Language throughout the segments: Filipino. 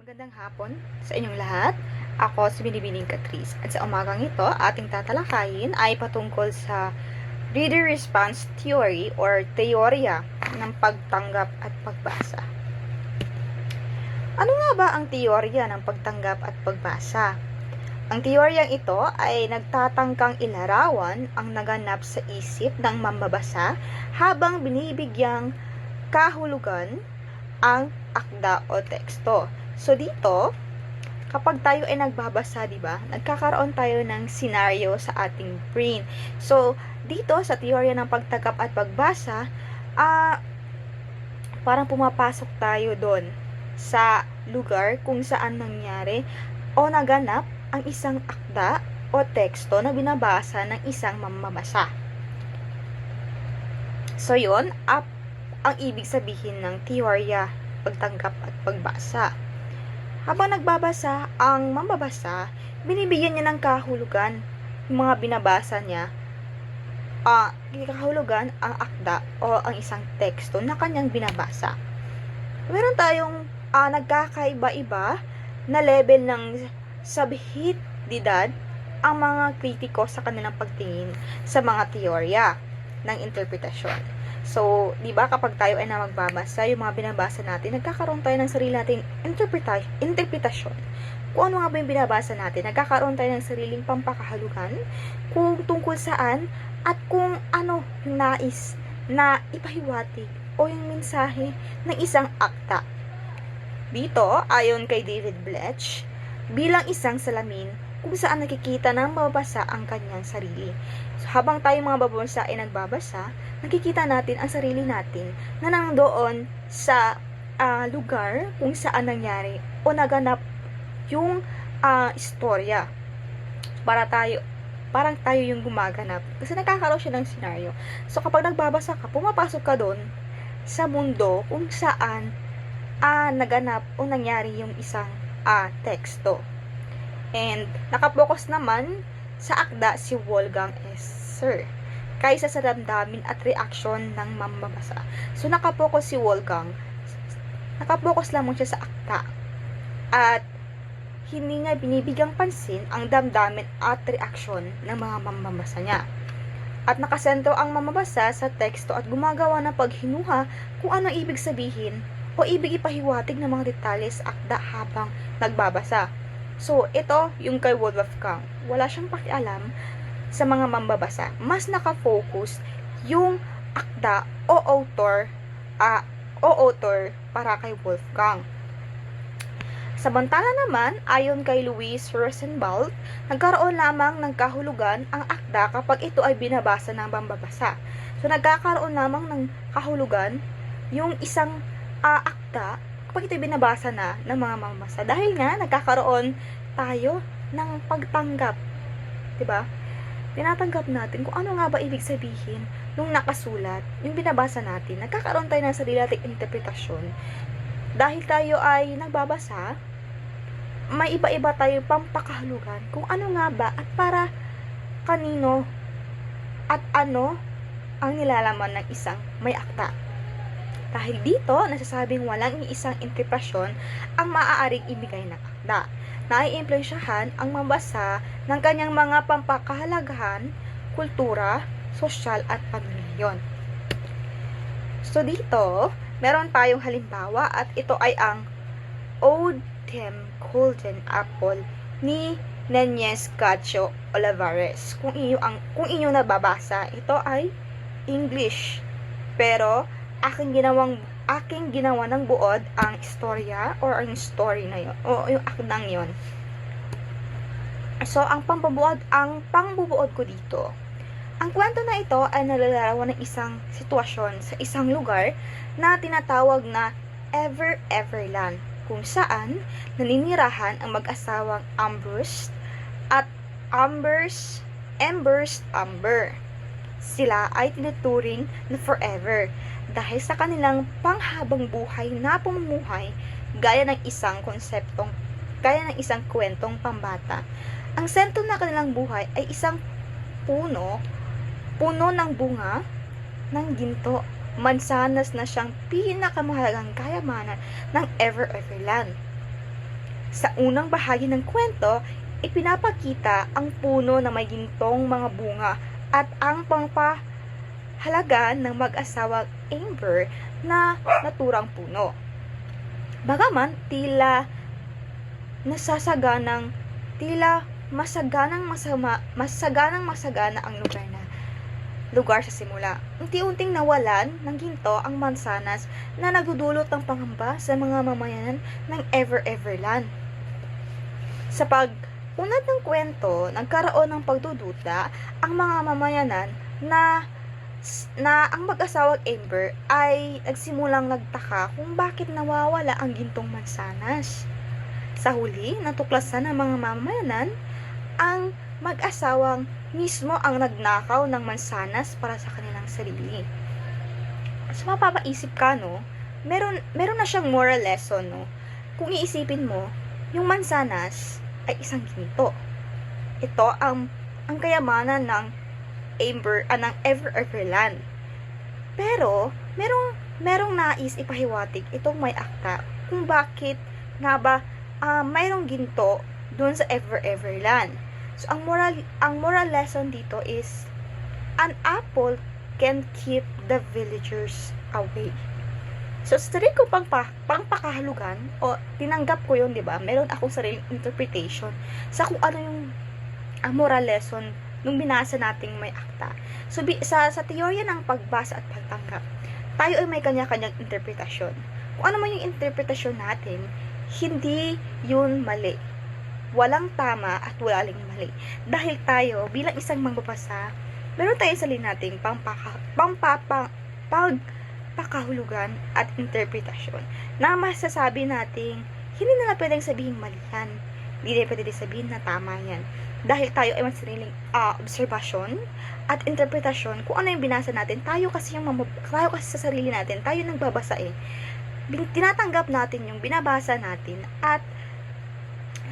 Magandang hapon sa inyong lahat. Ako si Binibining Catrice. At sa umagang ito, ating tatalakayin ay patungkol sa reader response theory or teorya ng pagtanggap at pagbasa. Ano nga ba ang teorya ng pagtanggap at pagbasa? Ang teoryang ito ay nagtatangkang ilarawan ang naganap sa isip ng mambabasa habang binibigyang kahulugan ang akda o teksto. So dito, kapag tayo ay nagbabasa, 'di ba? Nagkakaroon tayo ng scenario sa ating brain. So dito sa teorya ng pagtagap at pagbasa, ah parang pumapasok tayo doon sa lugar kung saan nangyari o naganap ang isang akda o teksto na binabasa ng isang mamabasa. So yun, up ang ibig sabihin ng teorya, pagtanggap at pagbasa. Habang nagbabasa ang mambabasa, binibigyan niya ng kahulugan yung mga binabasa niya. Ah, kahulugan ang akda o ang isang teksto na kanyang binabasa. Meron tayong ah, nagkakaiba-iba na level ng sabhitidad ang mga kritiko sa kanilang pagtingin sa mga teorya ng interpretasyon. So, 'di ba kapag tayo ay na magbabasa, yung mga binabasa natin, nagkakaroon tayo ng sarili nating interpreta- interpretasyon. Kung ano nga ba yung binabasa natin, nagkakaroon tayo ng sariling pampakahalugan kung tungkol saan at kung ano yung nais na ipahiwatig o yung mensahe ng isang akta. Dito, ayon kay David Bletch, bilang isang salamin kung saan nakikita ng mababasa ang kanyang sarili. So, habang tayo mga babasa ay nagbabasa, nakikita natin ang sarili natin na nandoon sa ah, lugar kung saan nangyari o naganap yung ah, istorya. Para tayo parang tayo yung gumaganap. Kasi nagkakaroon siya ng scenario. So, kapag nagbabasa ka, pumapasok ka doon sa mundo kung saan ah, naganap o nangyari yung isang ah, teksto. And nakapokus naman sa akda si Wolfgang S. Sir kaysa sa damdamin at reaksyon ng mamabasa. So nakapokus si Wolfgang, nakapokus lamang siya sa akda. At hindi niya binibigyang pansin ang damdamin at reaksyon ng mga mamabasa niya. At nakasentro ang mamabasa sa teksto at gumagawa ng paghinuha kung ano ibig sabihin o ibig ipahiwatig ng mga detalye sa akda habang nagbabasa. So, ito yung kay Wolfgang. Wala siyang pakialam sa mga mambabasa. Mas nakafocus yung akda o author ah, o author para kay Wolfgang. Samantala naman, ayon kay Louis Rosenwald, nagkaroon lamang ng kahulugan ang akda kapag ito ay binabasa ng mambabasa. So, nagkakaroon lamang ng kahulugan yung isang ah, akda kapag ito ay binabasa na ng mga mamabasa. Dahil nga, nagkakaroon tayo ng pagtanggap. 'Di ba? Tinatanggap natin kung ano nga ba ibig sabihin nung nakasulat, yung binabasa natin. Nagkakaroon tayo ng sarili nating interpretasyon. Dahil tayo ay nagbabasa, may iba-iba tayo pampakahulugan kung ano nga ba at para kanino at ano ang nilalaman ng isang may akta. Dahil dito, nasasabing walang isang interpretasyon ang maaaring ibigay ng akda. Naiimpluensyahan ang mabasa ng kanyang mga pampakahalagahan, kultura, sosyal at pamilyon. So dito, meron tayong halimbawa at ito ay ang Ode Dem Golden Apple ni Nenez Gacho Olivares. Kung inyo ang kung inyo nababasa, ito ay English. Pero aking ginawang aking ginawa ng buod ang istorya or ang story na yon o yung akdang yon. So, ang pambubuod, ang pangbubuod ko dito, ang kwento na ito ay nalalarawan ng isang sitwasyon sa isang lugar na tinatawag na Ever Everland, kung saan naninirahan ang mag-asawang Ambrose at Ambers, Embers Amber. Sila ay tinuturing na forever dahil sa kanilang panghabang buhay na pamumuhay gaya ng isang konseptong gaya ng isang kwentong pambata. Ang sentro ng kanilang buhay ay isang puno, puno ng bunga ng ginto. Mansanas na siyang pinakamahalagang kayamanan ng Ever Everland. Sa unang bahagi ng kwento, ipinapakita ang puno na may gintong mga bunga at ang pangpahalaga ng mag-asawang Amber na naturang puno. Bagaman tila nasasaganang tila masaganang masama masaganang masagana ang lugar na lugar sa simula. Unti-unting nawalan ng ginto ang mansanas na nagdudulot ng pangamba sa mga mamayanan ng Ever Everland. Sa pag-unat ng kwento, nagkaroon ng pagdududa ang mga mamayanan na na ang mag-asawang Amber ay nagsimulang nagtaka kung bakit nawawala ang gintong mansanas. Sa huli, natuklasan ng mga mamayanan ang mag-asawang mismo ang nagnakaw ng mansanas para sa kanilang sarili. So, mapapaisip ka, no? Meron, meron na siyang moral lesson, no? Kung iisipin mo, yung mansanas ay isang ginto. Ito ang ang kayamanan ng Amber, ah, ng Ever Everland. Pero, merong, merong nais ipahiwatig itong may akta kung bakit nga ba ah, mayroong ginto doon sa Ever Everland. So, ang moral, ang moral lesson dito is, an apple can keep the villagers away. So, sa sarili ko pang, pa, pangpakahalugan, o tinanggap ko yun, di ba? Meron akong sariling interpretation sa kung ano yung ang moral lesson nung binasa nating may akta. So, bi, sa, sa teorya ng pagbasa at pagtanggap, tayo ay may kanya-kanyang interpretasyon. Kung ano man yung interpretasyon natin, hindi yun mali walang tama at walang mali. Dahil tayo, bilang isang mangbabasa, meron tayong sarili nating pampaka, pampapa, pagpakahulugan at interpretasyon na masasabi nating hindi na lang pwedeng sabihin mali yan. Hindi na pwedeng sabihin na tama yan. Dahil tayo ay may sariling uh, obserbasyon at interpretasyon kung ano yung binasa natin. Tayo kasi yung mamab- tayo kasi sa sarili natin, tayo nagbabasa eh. Bin- tinatanggap natin yung binabasa natin at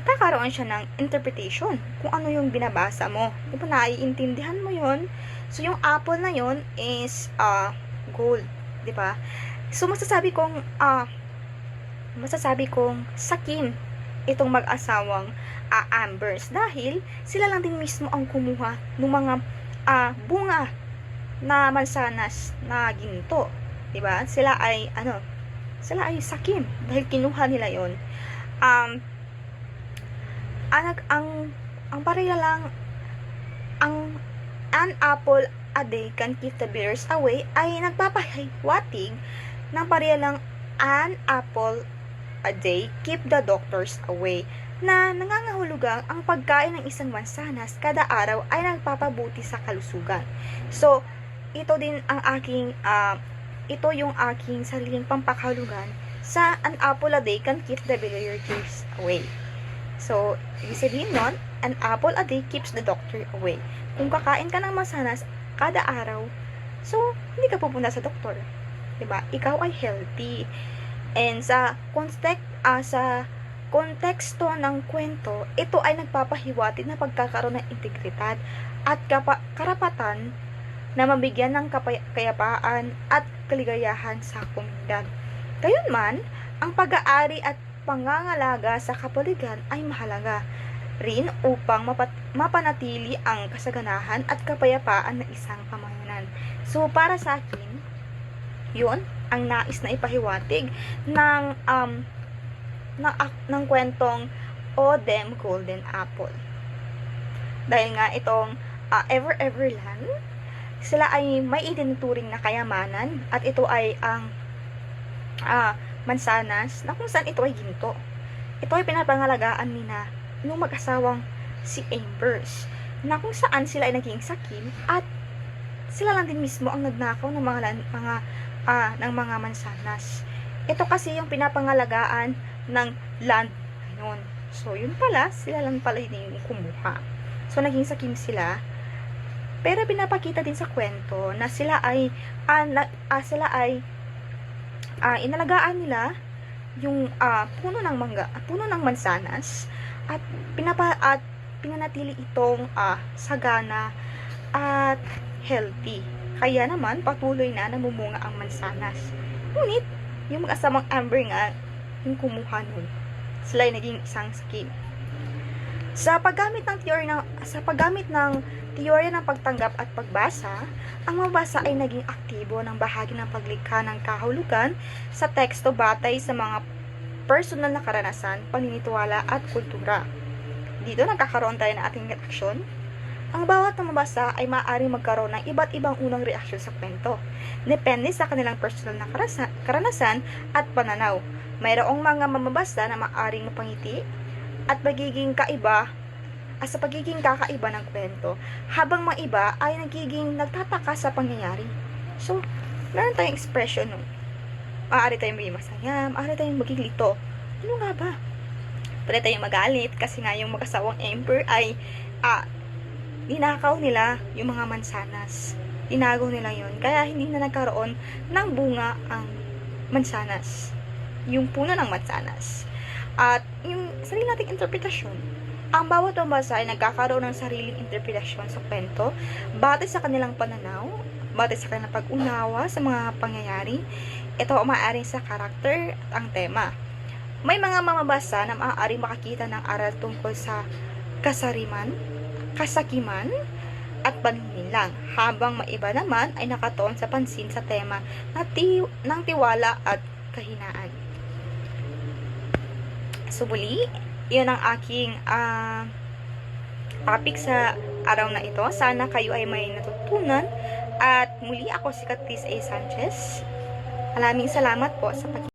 nagkakaroon siya ng interpretation kung ano yung binabasa mo. Di ba naiintindihan mo yon So, yung apple na yon is uh, gold. Di ba? So, masasabi kong uh, masasabi kong sakim itong mag-asawang uh, ambers dahil sila lang din mismo ang kumuha ng mga uh, bunga na mansanas na ginto. 'Di ba? Sila ay ano, sila ay sakim dahil kinuha nila 'yon. Um anak ang ang pareha lang ang an apple a day can keep the bears away ay nagpapahiwatig ng pareha lang an apple a day keep the doctors away na nangangahulugang ang pagkain ng isang mansanas kada araw ay nagpapabuti sa kalusugan. So, ito din ang aking uh, ito yung aking sariling pampakahulugan sa an apple a day can keep the villagers away. So, ibig sabihin nun, an apple a day keeps the doctor away. Kung kakain ka ng masanas kada araw, so, hindi ka pupunta sa doktor. ba? Ikaw ay healthy. And sa context, uh, sa konteksto ng kwento, ito ay nagpapahiwatig na pagkakaroon ng integridad at kapa- karapatan na mabigyan ng kapay- kayapaan at kaligayahan sa komunidad. Gayunman, ang pag-aari at pangangalaga sa kapaligiran ay mahalaga rin upang mapat- mapanatili ang kasaganahan at kapayapaan ng isang pamayanan. So, para sa akin, yun ang nais na ipahiwatig ng um, ng, ng kwentong O Them Golden Apple. Dahil nga itong uh, Ever Everland, sila ay may itinuturing na kayamanan at ito ay ang uh, mansanas na kung saan ito ay ginto. Ito ay pinapangalagaan ni na nung mag-asawang si Ambers na kung saan sila ay naging sakim at sila lang din mismo ang nagnakaw ng mga mga uh, ng mga mansanas. Ito kasi yung pinapangalagaan ng land ngayon. So, yun pala, sila lang pala yung kumuha. So, naging sakim sila. Pero pinapakita din sa kwento na sila ay uh, na, uh, sila ay uh, inalagaan nila yung uh, puno ng mangga, puno ng mansanas at pinapa at pinanatili itong uh, sagana at healthy. Kaya naman patuloy na namumunga ang mansanas. Ngunit yung mag-asamang Amber nga yung kumuha nun. sila ay naging isang scheme. Sa paggamit ng teorya ng sa paggamit ng teorya ng pagtanggap at pagbasa, ang mabasa ay naging aktibo ng bahagi ng paglikha ng kahulugan sa teksto batay sa mga personal na karanasan, paniniwala at kultura. Dito nagkakaroon tayo ng ating reaksyon. Ang bawat mamabasa ay maaaring magkaroon ng iba't ibang unang reaksyon sa kwento. Depende sa kanilang personal na karanasan at pananaw. Mayroong mga mamabasa na maaaring mapangiti at magiging kaiba at sa pagiging kakaiba ng kwento, habang mga iba ay nagiging nagtataka sa pangyayari. So, meron tayong expression nun. Maaari tayong maging masaya, maaari tayong maging lito. Ano nga ba? Pwede tayong magalit kasi nga yung mag-asawang emperor ay ah, ninakaw nila yung mga mansanas. Tinago nila yon Kaya hindi na nagkaroon ng bunga ang mansanas. Yung puno ng mansanas. At yung sarili nating interpretasyon, ang bawat pambasa ay nagkakaroon ng sariling interpretasyon sa kwento batay sa kanilang pananaw, batay sa kanilang pag-unawa sa mga pangyayari. Ito maaaring sa karakter at ang tema. May mga mamabasa na maaaring makakita ng aral tungkol sa kasariman, kasakiman, at paninilang, habang maiba naman ay nakatoon sa pansin sa tema na ti- ng tiwala at kahinaan. So, muli, yun ang aking ah, topic sa araw na ito. Sana kayo ay may natutunan. At muli ako si Katis A. Sanchez. Maraming salamat po sa pag